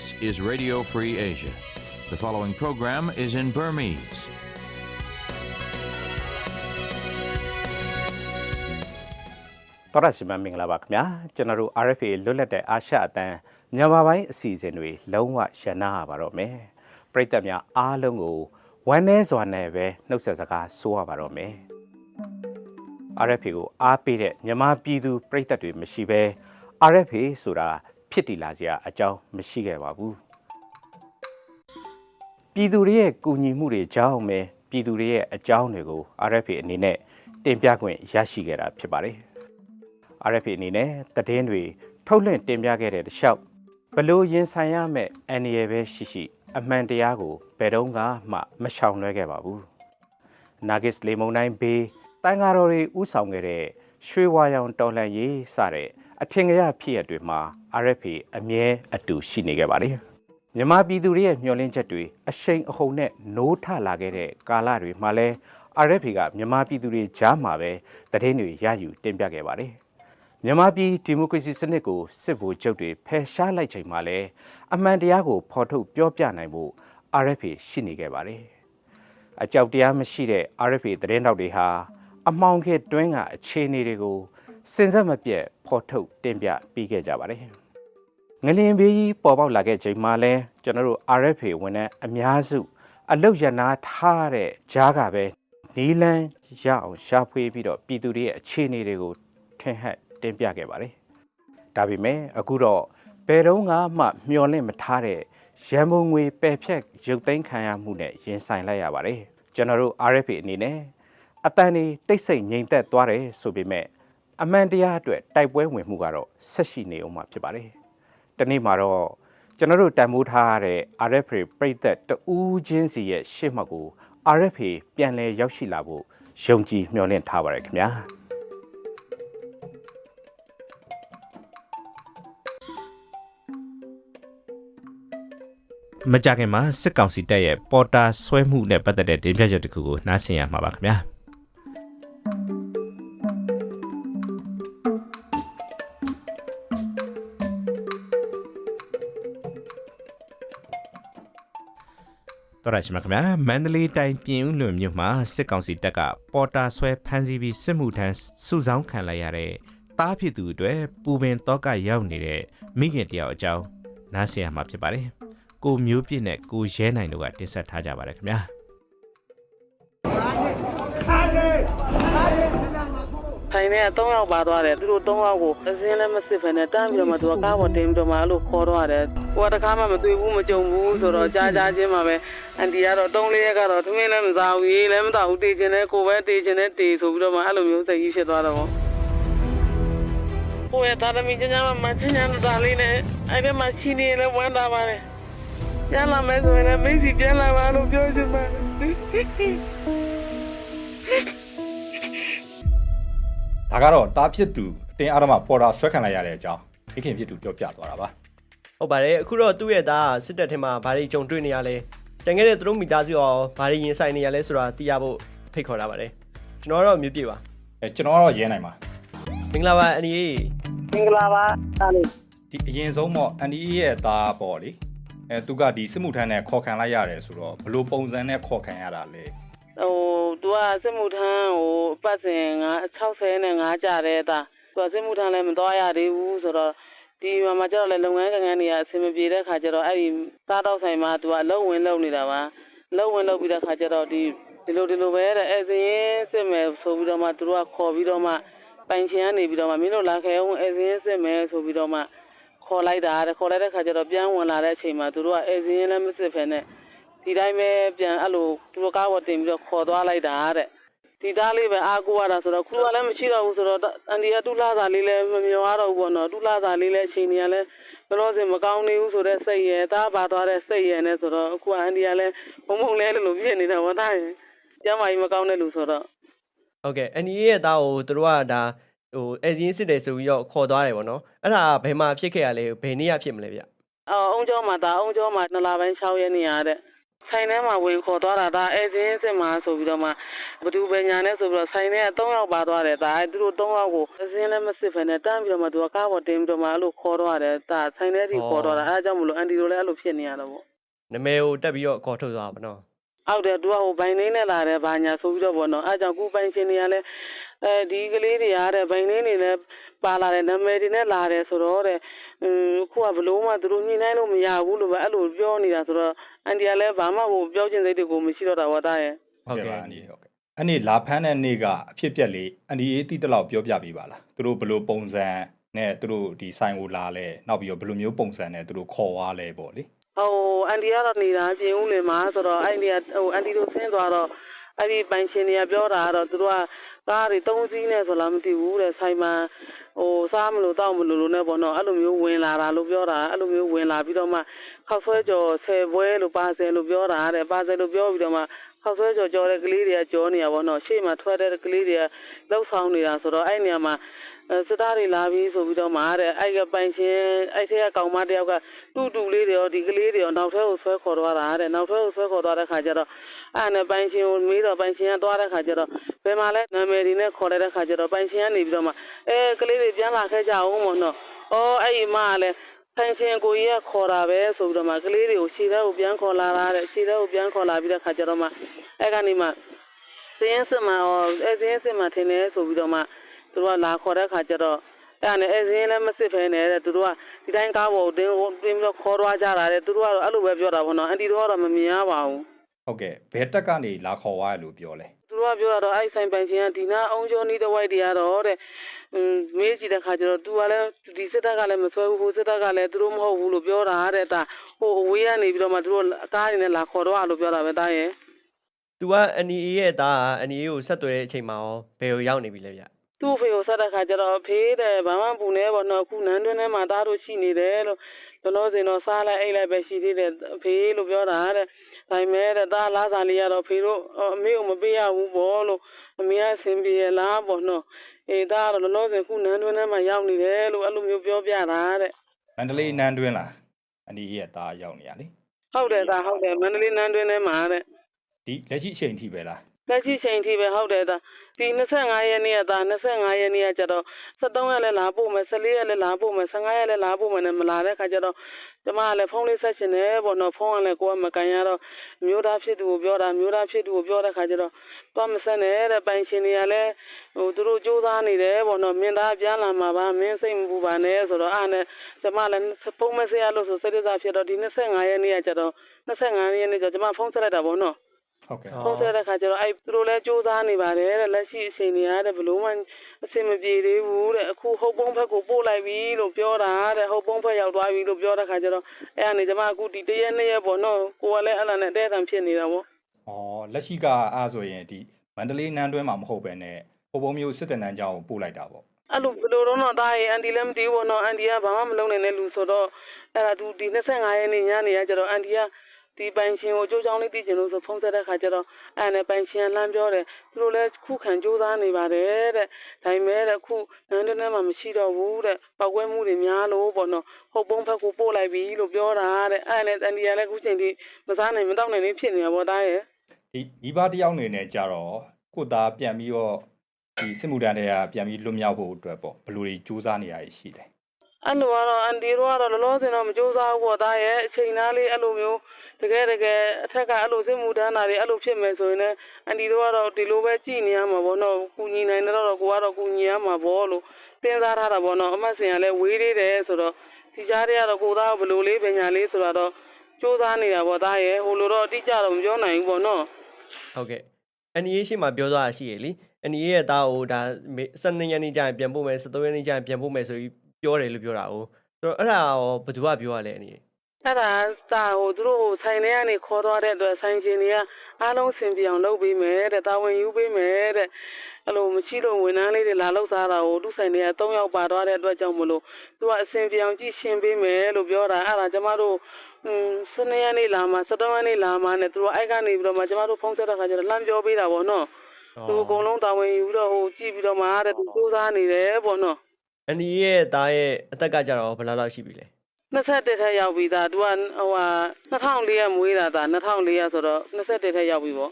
This is Radio Free Asia. The following program is in Burmese. တော်ရရှိမမင်္ဂလာပါခင်ဗျာကျွန်တော်တို့ RFA လွတ်လပ်တဲ့အာရှအတန်းမြန်မာပိုင်းအစီအစဉ်တွေလုံးဝရှင်းနာပါတော့မယ်ပရိသတ်များအားလုံးကိုဝမ်းနည်းစွာနဲ့ပဲနှုတ်ဆက်စကားဆိုရပါတော့မယ် RFA ကိုအားပေးတဲ့မြန်မာပြည်သူပရိသတ်တွေမရှိဘဲ RFA ဆိုတာ ဖြစ်တည်လာစရာအကြောင်းမရှိခဲ့ပါဘူးပြည်သူတွေရဲ့ကူညီမှုတွေကြောင့်ပဲပြည်သူတွေရဲ့အကြောင်းတွေကို RFA အနေနဲ့တင်ပြခွင့်ရရှိခဲ့တာဖြစ်ပါတယ် RFA အနေနဲ့သတင်းတွေထုတ်လွှင့်တင်ပြခဲ့တဲ့တခြားဘလို့ရင်ဆိုင်ရမဲ့အန္တရာယ်ပဲရှိရှိအမှန်တရားကိုဘယ်တော့မှမရှောင်လွှဲခဲ့ပါဘူး။ Nagis လေမုန်တိုင်းဘေးတန်ဃာတော်တွေဥဆောင်ခဲ့တဲ့ရွှေဝါရောင်တော်လှန်ရေးစတဲ့ အထင်ကရဖြစ်ရတွေမှာ RFA အမြဲအတူရှိနေခဲ့ပါတယ်။မြန်မာပြည်သူတွေရဲ့မျှော်လင့်ချက်တွေအရှိန်အဟုန်နဲ့နိုးထလာခဲ့တဲ့ကာလတွေမှာလဲ RFA ကမြန်မာပြည်သူတွေကြားမှာပဲသတင်းတွေရယူတင်ပြခဲ့ပါတယ်။မြန်မာပြည်ဒီမိုကရေစီစနစ်ကိုစစ်ဗိုလ်ချုပ်တွေဖယ်ရှားလိုက်ချိန်မှာလည်းအမှန်တရားကိုဖော်ထုတ်ပြောပြနိုင်ဖို့ RFA ရှိနေခဲ့ပါတယ်။အကြောက်တရားမရှိတဲ့ RFA သတင်းတောက်တွေဟာအမောင်ခေတ်တွင်းကအခြေအနေတွေကို စင်စက်မပြတ်ဖော်ထုတ်တင်ပြပြီးခဲ့ကြပါတယ်။ငလင်ဘေးကြီးပေါ်ပေါက်လာခဲ့ချိန်မှာလဲကျွန်တော်တို့ RFA ဝန်ထမ်းအများစုအလုတ်ရနာထားတဲ့ကြားကပဲနီလန်းရအောင်ရှာဖွေပြီးတော့ပြည်သူတွေရဲ့အခြေအနေတွေကိုထင်ဟပ်တင်ပြခဲ့ပါတယ်။ဒါပေမဲ့အခုတော့ဘယ်တော့မှမျော်လင့်မထားတဲ့ရန်ပုံငွေပယ်ဖြတ်ရုပ်သိမ်းခံရမှုနဲ့ရင်ဆိုင်လိုက်ရပါတယ်။ကျွန်တော်တို့ RFA အနေနဲ့အတန်ဒီတိတ်ဆိတ်ငြိမ်သက်သွားတယ်ဆိုပေမဲ့ အမှန်တရားအတွက်တိုက်ပွဲဝင်မှုကတော့ဆက်ရှိနေအောင်မှာဖြစ်ပါတယ်။ဒီနေ့မှာတော့ကျွန်တော်တို့တန်မိုးထားရတဲ့ RFA ပြည်သက်တူးချင်းစီရဲ့ရှေ့မှောက်ကို RFA ပြန်လည်ရောက်ရှိလာဖို့ယုံကြည်မျှော်လင့်ထားပါတယ်ခင်ဗျာ။မကြခင်မှာစစ်ကောင်စီတပ်ရဲ့ပေါ်တာဆွဲမှုနဲ့ပတ်သက်တဲ့တင်ပြချက်တစ်ခုကိုနားဆင်ရမှာပါခင်ဗျာ တော်ရရှိမှာခင်ဗျာမန္တလေးတိုင်းပြင်ဦးလွင်မြို့မှာစစ်ကောင်စီတပ်ကပေါ်တာဆွဲဖမ်းဆီးပြီးစစ်မှုထမ်းစုဆောင်းခံလိုက်ရတဲ့တားဖြစ်သူအတွေပူပင်တော့ကရောက်နေတဲ့မိခင်တယောက်အကြောင်းနားဆင်ရမှာဖြစ်ပါတယ်ကိုမျိုးပြည့်နဲ့ကိုရဲနိုင်တို့ကတင်ဆက်ထားကြပါတယ်ခင်ဗျာ နေ3ယောက်ပါသွားတယ်သူတို့3ယောက်ကိုအစင်းလည်းမစစ်ဖ ೇನೆ တန်းပြီးတော့မှသူကကားပေါ်တင်ပြီးတော့မှအဲ့လိုခေါ်တော့တယ်ကိုကတခါမှမတွေ့ဘူးမကြုံဘူးဆိုတော့ကြားကြားချင်းမှာပဲအန်တီကတော့တုံးလေးရက်ကတော့သမင်းလည်းမစားဘူးရေးလည်းမစားဘူးတေးချင်တယ်ကိုပဲတေးချင်တယ်တေးဆိုပြီးတော့မှအဲ့လိုမျိုးစိတ်ကြီးဖြစ်သွားတော့ကိုရဲ့သားသမီးချင်းချင်းမှမချင်းချင်းသားလေးနဲ့အဲ့ဒီမှာရှိနေလဲဝမ်းသာပါတယ်ပြန်လာမယ်ဆိုရင်လည်းမိတ်စီပြန်လာပါလို့ပြောချင်ပါတယ် ဒါကတော့တားဖြစ်သူအတင်းအားဓမ္မပေါ်တာဆွဲခံလိုက်ရတဲ့အကြောင်းမိခင်ဖြစ်သူပြောပြသွားတာပါဟုတ်ပါတယ်အခုတော့သူ့ရဲ့သားစစ်တပ်ထဲမှာဘာတွေကြုံတွေ့နေရလဲတန်ခဲ့တဲ့သူတို့မိသားစုအောင်ဘာတွေရင်ဆိုင်နေရလဲဆိုတာသိရဖို့ဖိတ်ခေါ်လာပါတယ်ကျွန်တော်ကတော့မြို့ပြပါအဲကျွန်တော်ကတော့ရဲနိုင်ပါမင်္ဂလာပါအန်ဒီမင်္ဂလာပါသားလေးဒီအရင်ဆုံးပေါ့အန်ဒီရဲ့သားပေါ့လေအဲသူကဒီစစ်မှုထမ်းနဲ့ခေါ်ခံလိုက်ရတယ်ဆိုတော့ဘယ်လိုပုံစံနဲ့ခေါ်ခံရတာလဲ ဟိုသူကစစ်မှုထမ်းဟိုပတ်စဉ်ငါ60နဲ့5ကြတဲ့သားသူကစစ်မှုထမ်းလည်းမတော်ရသေးဘူးဆိုတော့ဒီမှာမှကျတော့လေလုပ်ငန်းကငန်းတွေကအဆင်မပြေတဲ့ခါကျတော့အဲ့ဒီသားတော့ဆိုင်မှာသူကအလုံးဝင်လုံးနေတာပါလုံးဝင်လုံးပြီးတဲ့ခါကျတော့ဒီဒီလိုဒီလိုပဲတဲ့အဲ့စရင်စစ်မယ်ဆိုပြီးတော့မှသူတို့ကခေါ်ပြီးတော့မှပိုင်ချင်ကနေပြီးတော့မှမင်းတို့လာခဲ့အောင်အဲ့စရင်စစ်မယ်ဆိုပြီးတော့မှခေါ်လိုက်တာတဲ့ခေါ်လိုက်တဲ့ခါကျတော့ပြန်ဝင်လာတဲ့အချိန်မှာသူတို့ကအဲ့စရင်လည်းမစစ်ဖ ೇನೆ ဒီတိုင်းပဲပြန်အဲ့လိုသူတို့ကားပေါ်တင်ပြီးတော့ခေါ်သွားလိုက်တာတဲ့ဒီသားလေးပဲအားကိုးရတာဆိုတော့ခုကလည်းမရှိတော့ဘူးဆိုတော့အန်ဒီကတူလာစာလေးလည်းမမျောရတော့ဘူးပေါ့နော်တူလာစာလေးလည်းအချိန်ကြီးကလည်းဘလို့စင်မကောင်းနေဘူးဆိုတော့စိတ်ရယ်သားပါသွားတဲ့စိတ်ရယ်နဲ့ဆိုတော့အခုအန်ဒီကလည်းဘုံဘုံလဲလို့ဖြစ်နေတာဗောသားရယ်ကျမကြီးမကောင်းတဲ့လူဆိုတော့ဟုတ်ကဲ့အန်ဒီရဲ့သားကိုသူတို့ကဒါဟိုအဲစင်းစစ်တယ်ဆိုပြီးတော့ခေါ်သွားတယ်ဗောနော်အဲ့ဒါဘယ်မှာဖြစ်ခဲ့ရလဲဘယ်နေ့ရဖြစ်မလဲဗျအော်အုံကျော်မှာဒါအုံကျော်မှာနှစ်လပိုင်း6ရက်နေရတဲ့ ဆိုင်ထဲမှာဝင်ခေါ်သွားတာဒါအဲစင်းစစ်မှာဆိုပြီးတော့မှဘသူပဲညာနဲ့ဆိုပြီးတော့ဆိုင်ထဲက3ယောက်ပါသွားတယ်ဒါအဲသူတို့3ယောက်ကိုအစင်းလည်းမစစ်ဖ ೇನೆ တန်းပြီးတော့မှသူကကားပေါ်တင်ပြီးတော့မှအဲ့လိုခေါ်တော့တယ်ဒါဆိုင်ထဲထိခေါ်တော့တာအဲအကြောင်းမလို့အန်တီတို့လည်းအဲ့လိုဖြစ်နေရတော့ပေါ့နမဲကိုတက်ပြီးတော့ခေါ်ထုတ်သွားပါနော်အောက်တယ်သူကဟိုဘိုင်နေနဲ့လာတယ်ဘာညာဆိုပြီးတော့ပေါ့နော်အဲအကြောင်းကူပိုင်ရှင်တွေကလည်းအဲဒီကလေးတွေအားတဲ့ဘိုင်နေနေလည်းပါလာတယ်နာမည်တွေနဲ့လာတယ်ဆိုတော့တဲ့အင်း ခုကဘလို့မှသူတို့ညှိနှိုင်းလို့မရဘူးလို့ပဲအဲ့လိုပြောနေတာဆိုတော့အန်တီကလည်းဘာမှဟိုပြောချင်စိတ်တွေကိုမရှိတော့တာဝတ်သားရဲ့ဟုတ်ကဲ့ပါအန်ဒီဟုတ်ကဲ့အဲ့ဒီလာဖမ်းတဲ့နေ့ကအဖြစ်ပြက်လေးအန်ဒီအေးတိတလောက်ပြောပြပေးပါလားသူတို့ဘယ်လိုပုံစံနဲ့သူတို့ဒီဆိုင်ကိုလာလဲနောက်ပြီးတော့ဘယ်လိုမျိုးပုံစံနဲ့သူတို့ခေါ်သွားလဲပေါ့လေဟိုအန်တီကတော့နေတာအပြင်ဦးလင်မှာဆိုတော့အဲ့ဒီကဟိုအန်တီတို့ဆင်းသွားတော့ အဲ့ဒီပိုင်ရှင်တွေကပြောတာကတော့သူတို့ကကားတွေ၃စီးနဲ့ဆိုလားမသိဘူးတဲ့ဆိုင်မှာဟိုစားမလို့တောက်မလို့လို့နဲ့ပေါ့နော်အဲ့လိုမျိုးဝင်လာတာလို့ပြောတာအဲ့လိုမျိုးဝင်လာပြီးတော့မှခောက်ဆွဲကြော်ဆယ်ပွဲလို့ပါဆယ်လို့ပြောတာတဲ့ပါဆယ်လို့ပြောပြီးတော့မှခောက်ဆွဲကြော်ကြော်တဲ့ကလေးတွေကကြောနေရပါတော့ရှေ့မှာထွက်တဲ့ကလေးတွေကလှုပ်ဆောင်နေတာဆိုတော့အဲ့နေရာမှာအဲ စစ်သားတွေလာပြီးဆိုပြီးတော့မှတဲ့အဲ့ကပိုင်ရှင်အဲ့ထက်ကကောင်မတယောက်ကတူတူလေးတွေရောဒီကလေးတွေရောနောက်ထဲကိုဆွဲခေါ်သွားတာတဲ့နောက်ထဲကိုဆွဲခေါ်သွားတဲ့ခါကျတော့အဲ့နဲ့ပိုင်ရှင်ကိုမေးတော့ပိုင်ရှင်ကသွားတဲ့ခါကျတော့ဘယ်မှာလဲနာမည်ဒီနဲ့ခေါ်တဲ့ခါကျတော့ပိုင်ရှင်ကနေပြီးတော့မှအဲကလေးတွေပြန်လာခဲ့ကြအောင်မို့နော်အော်အဲ့ဒီမကလည်းပိုင်ရှင်ကိုကြီးကခေါ်တာပဲဆိုပြီးတော့မှကလေးတွေကိုခြေထဲကိုပြန်ခေါ်လာတာတဲ့ခြေထဲကိုပြန်ခေါ်လာပြီးတဲ့ခါကျတော့မှအဲ့ကနေမှစင်းစစ်မှာရောအဲစင်းစစ်မှာထင်တယ်ဆိုပြီးတော့မှ သူတို့ကလာခေါ်တဲ့ခါကျတော့အဲ့ဒါနဲ့အဲစင်းလည်းမစစ်ဖဲနဲ့တဲ့သူတို့ကဒီတိုင်းကားပေါ်တင်းတင်းပြီးတော့ခေါ်သွားကြတာတဲ့သူတို့ကတော့အဲ့လိုပဲပြောတာပေါ့နော်အန်တီတို့ကတော့မမြင်ရပါဘူးဟုတ်ကဲ့ဘယ်တက်ကနေလာခေါ်သွားရလို့ပြောလဲသူတို့ကပြောတော့အဲ့ဆိုင်ပိုင်ရှင်ကဒီနာအောင်ကျော်နီးတဲ့ဝိုက်တွေကတော့တဲ့အင်းမေးကြည့်တဲ့ခါကျတော့ तू ကလည်းဒီစစ်တပ်ကလည်းမဆွဲဘူးဟိုစစ်တပ်ကလည်းသူတို့မဟုတ်ဘူးလို့ပြောတာတဲ့ဒါဟိုအဝေးကနေပြီးတော့မှသူတို့အကားတွေနဲ့လာခေါ်တော့လို့ပြောတာပဲတားရဲ့သူက NEA ရဲ့သားက NEA ကိုဆက်သွယ်တဲ့အချိန်မှာရောဘယ်ကိုရောက်နေပြီလဲဗျ သူ့ဖေကိုဆက်တဲ့ခါကျတော့ဖေးတယ်ဘာမှပူနေပါတော့အခုနန်းတွင်းထဲမှာသားတို့ရှိနေတယ်လို့ဘလို့စင်တော့စားလိုက်အိတ်လိုက်ပဲရှိသေးတယ်ဖေးလို့ပြောတာတဲ့ဒါပေမဲ့တဲ့သားလားစာလေးရတော့ဖေတို့အမေကိုမပေးရဘူးပေါ့လို့အမေကအဆင်ပြေလားပေါ့နော်အေးသားကတော့လောစင်ခုနန်းတွင်းထဲမှာရောက်နေတယ်လို့အဲ့လိုမျိုးပြောပြတာတဲ့မန္တလေးနန်းတွင်းလားအန်ဒီအေးရဲ့သားရောက်နေရလေဟုတ်တယ်သားဟုတ်တယ်မန္တလေးနန်းတွင်းထဲမှာတဲ့ဒီလက်ရှိအချိန်ထိပဲလား လက်ရှိချိန်ထိပဲဟုတ်တယ်သားဒီ25ရက်နေ့ကသား25ရက်နေ့ကကျတော့73ရက်လည်းလာပို့မယ်14ရက်လည်းလာပို့မယ်15ရက်လည်းလာပို့မယ်နဲ့မလာတဲ့ခါကျတော့ကျမကလည်းဖုန်းလေးဆက်ရှင်တယ်ပေါ့နော်ဖုန်းကလည်းကိုကမကန်ရတော့မျိုးသားဖြစ်သူကိုပြောတာမျိုးသားဖြစ်သူကိုပြောတဲ့ခါကျတော့သွားမဆက်နဲ့တဲ့ပိုင်ရှင်တွေကလည်းဟိုသူတို့စူးစမ်းနေတယ်ပေါ့နော်မင်းသားပြန်လာမှာပါမင်းစိတ်မပူပါနဲ့ဆိုတော့အားနဲ့ကျမလည်းဖုန်းမဆက်ရလို့ဆိုစိတ်ဒုက္ခဖြစ်တော့ဒီ25ရက်နေ့ကကျတော့25ရက်နေ့ကျတော့ကျမဖုန်းဆက်လိုက်တာပေါ့နော် ဟုတ်ကဲ့ဟုတ်တဲ့ခါကျတော့အဲ့သူတို့လည်းစူးစမ်းနေပါတယ်တဲ့လက်ရှိအချိန်တွေရတဲ့ဘလို့မှအဆင်မပြေသေးဘူးတဲ့အခုဟုတ်ပုံးဘက်ကိုပို့လိုက်ပြီလို့ပြောတာတဲ့ဟုတ်ပုံးဘက်ရောက်သွားပြီလို့ပြောတဲ့ခါကျတော့အဲ့အနေကျမအခုဒီတရက်နှစ်ရက်ပေါ့နော်ကိုကလည်းအဲ့လာနဲ့တဲ့တံဖြစ်နေတာပေါ့ဩလက်ရှိကအားဆိုရင်ဒီမန္တလေးနန်းတွင်းမှာမဟုတ်ပဲနဲ့ဟိုပုံမျိုးစစ်တပ်နန်းကျောင်းကိုပို့လိုက်တာပေါ့အဲ့လိုဘယ်လိုတော့တော့ဒါရင်အန်တီလည်းမတည်ဘူးပေါ့နော်အန်တီကဘာမှမလုပ်နိုင်တဲ့လူဆိုတော့အဲ့ဒါသူဒီ25ရက်နေ့ညနေကကျတော့အန်တီက ဒီပိုင်ရှင်ကိုကြိုးချောင်းလေးသိချင်လို့ဆိုဖုန်းဆက်တဲ့ခါကျတော့အဲ့နဲ့ပိုင်ရှင်ကလှမ်းပြောတယ်သူတို့လည်းခုခံကြိုးစားနေပါတယ်တဲ့ဒါပေမဲ့တဲ့ခုနန်းတွင်းထဲမှာမရှိတော့ဘူးတဲ့ပောက်ကွဲမှုတွေများလို့ပေါ့နော်ဟုတ်ပုံးဖက်ကိုပို့လိုက်ပြီလို့ပြောတာတဲ့အဲ့နဲ့အန်တီကလည်းခုချိန်ထိမစားနိုင်မတော့နိုင်နေဖြစ်နေတာပေါ့တားရဲ့ဒီမိဘတစ်ယောက်အနေနဲ့ကြတော့ကိုယ့်သားပြန်ပြီးတော့ဒီစစ်မှုထမ်းတွေကပြန်ပြီးလွတ်မြောက်ဖို့အတွက်ပေါ့ဘယ်လိုတွေစူးစမ်းနေရရှိလဲအဲ့လိုကတော့အန်တီတို့ကတော့လောလောဆယ်တော့မကြိုးစားဘူးပေါ့ဒါရဲ့အချိန်သားလေးအဲ့လိုမျိုး တကယ်တကယ်အထက်ကအဲ့လိုစစ်မှုထမ်းတာတွေအဲ့လိုဖြစ်မယ်ဆိုရင်လည်းအန်တီတို့ကတော့ဒီလိုပဲကြည်နေရမှာပေါ့နော်ကုညီနိုင်တော့တော့ကိုကတော့ကုညီရမှာပေါ့လို့တင်စားထားတာပေါ့နော်အမတ်စင်ကလည်းဝေးသေးတယ်ဆိုတော့ဒီကြားထဲကတော့ကိုသားကဘယ်လိုလေးပညာလေးဆိုတော့စူးစမ်းနေတာပေါ့ဒါရဲ့ဟိုလိုတော့အတိအကျတော့မပြောနိုင်ဘူးပေါ့နော်ဟုတ်ကဲ့ NEA ရှိမှပြောသွားတာရှိရလေ NEA ရဲ့သားကိုဒါ12ရက်နေ့ကျရင်ပြန်ပို့မယ်13ရက်နေ့ကျရင်ပြန်ပို့မယ်ဆိုပြီးပြောတယ်လို့ပြောတာ哦ဆိုတော့အဲ့ဒါရောဘယ်သူကပြောရလဲ NEA အဲ့ဒါစာဟိုသူတို့ဟိုဆိုင်ထဲကနေခေါ်သွားတဲ့အတွက်ဆိုင်ရှင်တွေကအားလုံးစင်ပြေအောင်လုပ်ပေးမယ်တဲ့တာဝန်ယူပေးမယ်တဲ့အဲ့လိုမရှိလို့ဝန်ထမ်းလေးတွေလာလောက်စားတာကိုသူ့ဆိုင်တွေက၃ယောက်ပါသွားတဲ့အတွက်ကြောင့်မလို့သူကအစင်ပြေအောင်ကြည့်ရှင်းပေးမယ်လို့ပြောတာအဲ့ဒါကျမတို့อืมစနေရက်နေ့လာမှာစတော့ရက်နေ့လာမှာနဲ့သူတို့အဲ့ကနေပြီးတော့မှကျမတို့ဖုန်းဆက်တဲ့ခါကျတော့လှမ်းပြောပေးတာပေါ့နော်သူအကုန်လုံးတာဝန်ယူပြီးတော့ဟိုကြည့်ပြီးတော့မှတဲ့သူစူးစမ်းနေတယ်ပေါ့နော် NEA ရဲ့သားရဲ့အသက်ကကြတော့ဘယ်လောက်လောက်ရှိပြီလဲ 21ထက်ရောက်ပြီသားသူကဟိုဟာ2004ကမွေးတာသား2004ဆိုတော့21ထက်ရောက်ပြီပေါ့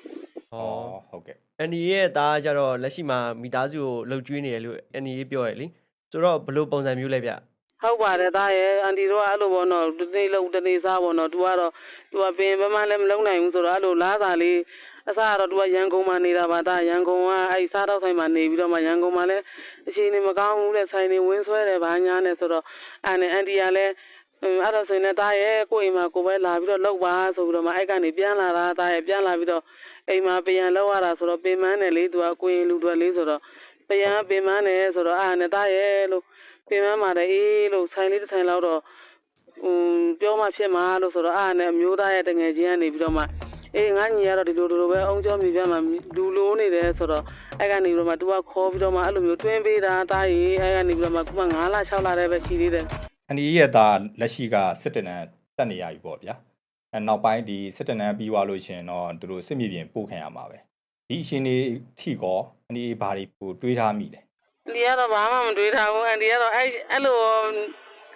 ဟောဟုတ်ကဲ့အန်ဒီရဲ့သားကြတော့လက်ရှိမှာမိသားစုကိုလှုပ်ကျွေးနေတယ်လို့အန်ဒီပြောရလေဆိုတော့ဘယ်လိုပုံစံမျိုးလဲဗျဟုတ်ပါတယ်သားရဲ့အန်တီတို့ကအဲ့လိုပေါ့နော်ဒီနေ့လုံးဒီနေ့စားပေါ့နော်သူကတော့သူကပင်ပမလည်းမလုံးနိုင်ဘူးဆိုတော့အဲ့လိုလားသာလေးအစားတော့သူကရန်ကုန်မှာနေတာပါသားရန်ကုန်ကအဲ့စားတော့ဆိုင်မှာနေပြီးတော့မှရန်ကုန်မှာလည်းအခြေအနေမကောင်းဘူးတဲ့ဆိုင်နေဝင်းဆွဲတယ်ဘာညာနဲ့ဆိုတော့အဲ့နဲ့အန်တီကလည်း အဲ့တော့ဆိုရင်လည်းသားရဲ့ကိုယ့်အိမ်မှာကိုယ်ပဲလာပြီးတော့လောက်ပါဆိုပြီးတော့မှအဲ့ကနေပြန်လာတာသားရဲ့ပြန်လာပြီးတော့အိမ်မှာပြန်လောက်ရတာဆိုတော့ပင်မန်းတယ်လေ तू ကကိုရင်လူတွေလေးဆိုတော့ပြန်ပင်မန်းတယ်ဆိုတော့အဲ့နဲ့သားရဲ့လို့ပြင်ပန်းပါတယ်အေးလို့ဆိုင်လေးတစ်ဆိုင်လောက်တော့ဟိုပြောမှဖြစ်မှာလို့ဆိုတော့အားနဲ့အမျိုးသားရဲ့တငယ်ချင်းကနေပြီးတော့မှအေးငါညီကတော့ဒီလိုဒီလိုပဲအုံကျော်မိပြမှာလူလိုနေတယ်ဆိုတော့အဲ့ကနေပြီးတော့မှ तू ကခေါ်ပြီးတော့မှအဲ့လိုမျိုးတွင်းပေးတာတားရီအဲ့ကနေပြီးတော့မှခုမှ9လ6လတည်းပဲရှိသေးတယ် အန်ဒီရဲ့သားလက်ရှိကစစ်တနန်းတက်နေရပြီပေါ့ဗျာအဲနောက်ပိုင်းဒီစစ်တနန်းပြီးသွားလို့ရှရင်တော့သူတို့စစ်မြေပြင်ပို့ခံရမှာပဲဒီအရှင်လေးထိကောအန်ဒီဘာတွေပို့တွေးထားမိလဲအန်ဒီကတော့ဘာမှမတွေးထားဘူးအန်ဒီကတော့အဲ့အဲ့လို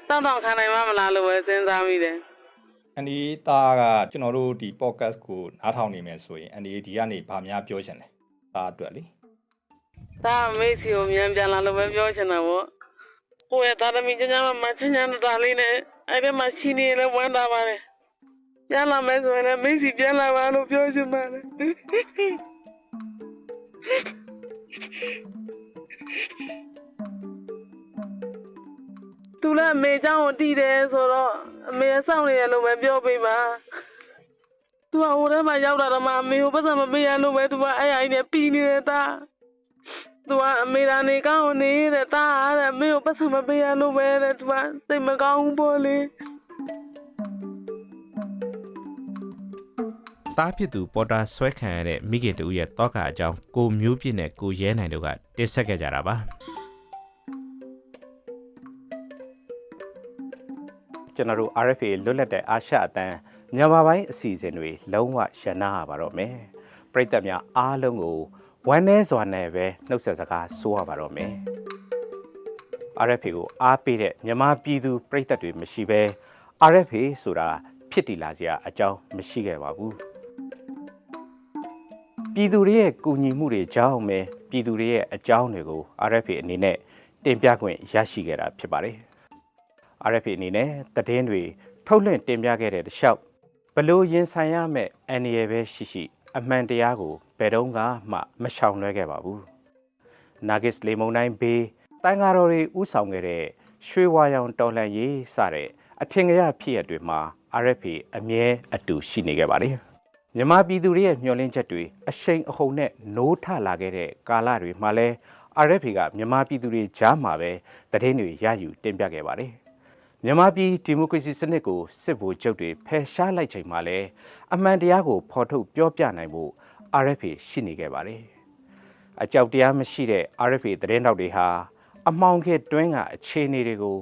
တောင်းတောင်းခံနိုင်မှမလားလို့ပဲစဉ်းစားမိတယ်အန်ဒီသားကကျွန်တော်တို့ဒီ podcast ကိုနားထောင်နေမယ်ဆိုရင်အန်ဒီဒီကနေဘာများပြောချင်လဲသားအတွက်လေဒါမေ့စီကိုမြန်ပြန်လာလို့ပဲပြောချင်တာပေါ့ ကိုယ့်ရဲ့သားသမီးကျန်းကျန်းမချမ်းချမ်းသာလေးနဲ့အဲ့ဒီမှာရှိနေလဲဝမ်းသာပါတယ်ပြန်လာမယ်ဆိုရင်လည်းမေ့စီပြန်လာပါလို့ပြောချင်ပါတယ် သူလည်းအမေเจ้าကိုတည်တယ်ဆိုတော့အမေစောင့်နေရလို့ပဲပြောပေးပါသူကဟိုထဲမှာရောက်လာတော့မှအမေကိုပတ်စံမပေးရလို့ပဲသူကအဲ့အိုင်နဲ့ပြီးနေတယ်တာ သူကအမေရာနေကောင်းနေတဲ့တာတဲ့အမေကိုပတ်စံမပေးရလို့ပဲတဲ့သူကစိတ်မကောင်းဘူးပေါ့လေတားဖြစ်သူပေါ်တာဆွဲခံရတဲ့မိခင်တူရဲ့တောကအကြောင်းကိုမျိုးပြည့်နဲ့ကိုရဲနိုင်တို့ကတင်ဆက်ခဲ့ကြတာပါကျွန်တော်တို့ RFA လွတ်လပ်တဲ့အာရှအတန်းမြန်မာပိုင်းအစီအစဉ်တွေလုံးဝရှင်းနာရပါတော့မယ်ပရိသတ်များအားလုံးကို ဝမ်းနည်းစွာနဲ့ပဲနှုတ်ဆက်စကားဆိုရပါတော့မယ် RFA ကိုအားပေးတဲ့မြန်မာပြည်သူပရိသတ်တွေမရှိဘဲ RFA ဆိုတာဖြစ်တည်လာစရာအကြောင်းမရှိခဲ့ပါဘူးပြည်သူတွေရဲ့ကူညီမှုတွေကြောင့်ပဲပြည်သူတွေရဲ့အကြောင်းတွေကို RFA အနေနဲ့တင်ပြခွင့်ရရှိခဲ့တာဖြစ်ပါတယ်။ RFA အနေနဲ့သတင်းတွေထုတ်လွှင့်တင်ပြခဲ့တဲ့တခြားဘလို့ရင်ဆိုင်ရမဲ့အန္တရာယ်ပဲရှိရှိ အမှန်တရားကိုဘ ယ်တော့မှမရှောင်လွှဲခဲ့ပါဘူး။ Nagis လေမုန်တိုင်းဘေးတန်ဃာတော်တွေဥဆောင်ခဲ့တဲ့ရွှေဝါရောင်တော်လှန်ရေးစတဲ့အထင်ကြီးဖြစ်ရတွေမှာ RFA အမြဲအတူရှိနေခဲ့ပါတယ်။မြန်မာပြည်သူတွေရဲ့မျှော်လင့်ချက်တွေအရှိန်အဟုန်နဲ့နိုးထလာခဲ့တဲ့ကာလတွေမှာလဲ RFA ကမြန်မာပြည်သူတွေကြားမှာပဲသတင်းတွေရယူတင်ပြခဲ့ပါတယ်။မြန်မာပြည်ဒီမိုကရေစီစနစ်ကိုစစ်ဗိုလ်ချုပ်တွေဖယ်ရှားလိုက်ချိန်မှာလဲအမှန်တရားကိုဖော်ထုတ်ပြောပြနိုင်ဖို့ RFA ရှိနေခဲ့ပါတယ်။အကြောက်တရားမရှိတဲ့ RFA သတင်းတောက်တွေဟာအမှောင်ခေတ်တွင်းကအခြေအနေတွေကို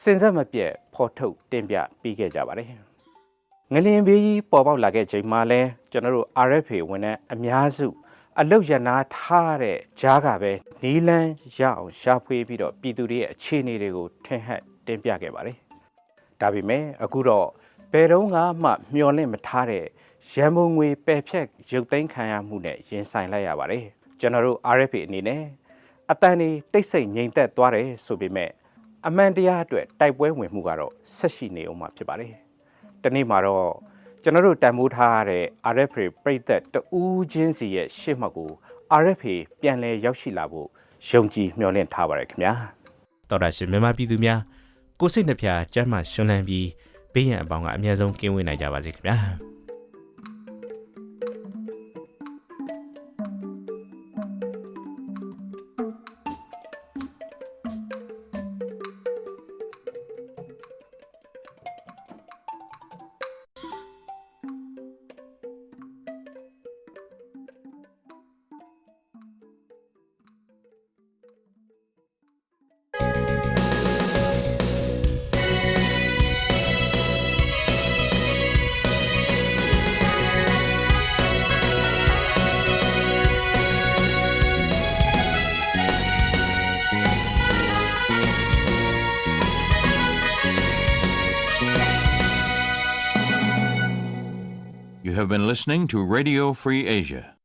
စင်ဆက်မပြတ်ဖော်ထုတ်တင်ပြပေးခဲ့ကြပါတယ်။ငလင်ဘေးကြီးပေါ်ပေါက်လာခဲ့ချိန်မှာလဲကျွန်တော်တို့ RFA ဝန်ထမ်းအများစုအလုတ်ရနာထားတဲ့ဂျားကပဲနီလန်းရအောင်ရှာဖွေပြီးတော့ပြည်သူတွေရဲ့အခြေအနေတွေကိုထင်ဟပ်တင်ပြခဲ့ပါတယ်။ဒါပေမဲ့အခုတော့ဘယ်တော့မှမျော်လင့်မထားတဲ့ ရန်ပုံငွေပယ်ဖြတ်ရုပ်သိမ်းခံရမှုနဲ့ရင်ဆိုင်လိုက်ရပါတယ်။ကျွန်တော်တို့ RFA အနေနဲ့အတန်ဒီတိတ်ဆိတ်ငြိမ်သက်သွားတယ်ဆိုပေမဲ့အမှန်တရားအတွက်တိုက်ပွဲဝင်မှုကတော့ဆက်ရှိနေအောင်မှာဖြစ်ပါတယ်။တနေ့မှာတော့ကျွန်တော်တို့တန်ဖိုးထားရတဲ့ RFA ပြည်သက်တူးချင်းစီရဲ့ရှေ့မှောက်ကို RFA ပြန်လည်ရောက်ရှိလာဖို့ယုံကြည်မျှော်လင့်ထားပါရခင်ဗျာတော်တာရှင်မြန်မာပြည်သူများကိုစိတ်နှဖျားစမ်းမှရှင်လန်းပြီးဘေးရန်အပေါင်းကအမြဲဆုံးကင်းဝေးနိုင်ကြပါစေခင်ဗျာ been listening to Radio Free Asia.